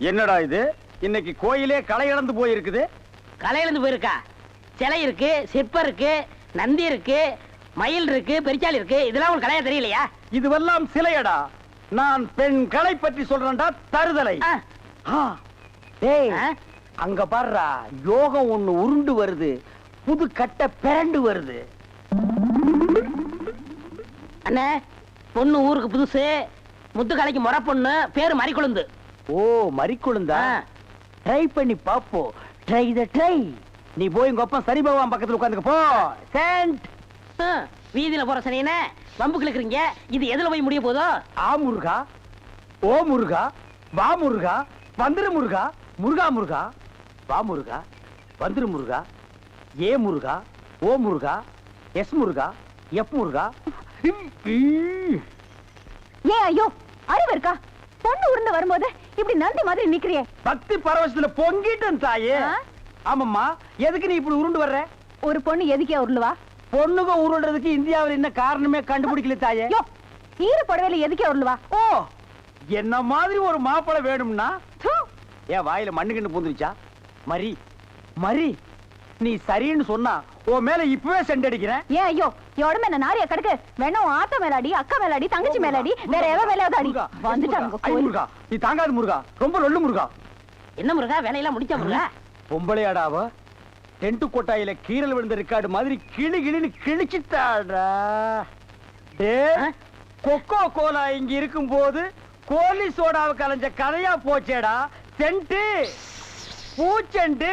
என்னடா இது? இன்னைக்கு கோயிலே களை இழந்து போயிருக்குது. கலையிலிருந்து போயிருக்கா? சிலை இருக்கு சிற்பம் இருக்கு நந்தி இருக்கு மயில் இருக்கு பெரிச்சாலி இருக்கு. இதெல்லாம் உங்களுக்கு கலையா தெரியலையா? இதுவெல்லாம் சிலையடா. நான் பெண் களை பற்றி சொல்றேன்டா தருதலை. ஆ, ஆ, டேய் ஆ? அங்க பாருடா யோகம் ஒண்ணு உருண்டு வருது புது கட்டை பிறண்டு வருது. அண்ணே பொண்ணு ஊருக்கு புதுசு முத்துக்கலைக்கு முறை பொண்ணு பேரு மறிக்குழுந்து ஓ மறிக்குழுந்தா. ட்ரை பண்ணி பாப்போம் ட்ரை த ட்ரை நீ போய் உங்க அப்பா சரி பகவான் பக்கத்துல உட்காந்துக்க போ. சென்ட் வீதியில போற சனியனே வம்பு கிழக்குறீங்க இது எதுல போய் முடிய போதோ? ஆ முருகா. ஓ முருகா. வா முருகா. வந்துரு முருகா. முருகா முருகா. வா முருகா. வந்துரு முருகா. ஏ முருகா. ஓ முருகா. எஸ் முருகா. எஃப் முருகா. ஏன் ஐயோ. அறிவு இருக்கா? பொண்ணு உருண்டு வரும்போது இப்படி நந்தி மாதிரி நிக்கிறியே. பக்தி பரவசத்துல பொங்கிட்டேன் தாயே? ஆமாம்மா எதுக்கு நீ இப்படி உருண்டு வர்ற? ஒரு பொண்ணு எதுக்கே உருளுவா? பொண்ணுங்க உருள்றதுக்கு இந்தியாவில் என்ன காரணமே கண்டுபிடிக்கல தாயே. ஈர புடவையில எதுக்கே உருளுவா? ஓ என்ன மாதிரி ஒரு மாப்பிளை வேணும்னா? ஏன் வாயில மண்ணு கிண்ணு பூந்துருச்சா? மரி மரி. நீ சரின்னு சொன்னா உன் மேல இப்பவே செண்டடிக்கிறேன் ஏன் ஐயோ என் உடம்பு என்ன நாரியா கிடக்கு? வேணா உன் ஆத்தா மேலாடி அக்கா மேலாடி தங்கச்சி மேலாடி வேற எவ மேலாவது அடி. வந்துட்டாங்க. முருகா நீ தாங்காது முருகா ரொம்ப லொல்லு முருகா. என்ன முருகா வேலையெல்லாம் முடிச்சா முருகா? பொம்பளையாடாவ டென்ட் கொட்டாயில கீரல் விழுந்த ரெக்கார்டு மாதிரி கிளி கிளின்னு கிழிச்சிட்டாடா. டே? கொக்கோ கோலா இங்க இருக்கும்போது கோலி சோடாவை கலைஞ்ச கதையா போச்சேடா. சென்ட்டு பூச்செண்டு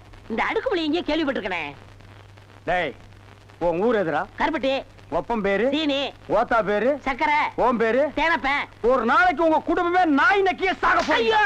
இந்த அடுக்குமொழி எங்கேயோ கேள்விப்பட்டிருக்கனே. டேய் உன் ஊர் எதுரா கருப்பட்டி. ஒப்பம் பேரு? சீனி. ஓத்தா பேரு? சக்கரை ஓம் பேரு? தேனப்பேன் ஒரு நாளைக்கு உங்க குடும்பமே நாய் நக்கிய சாக போறீங்க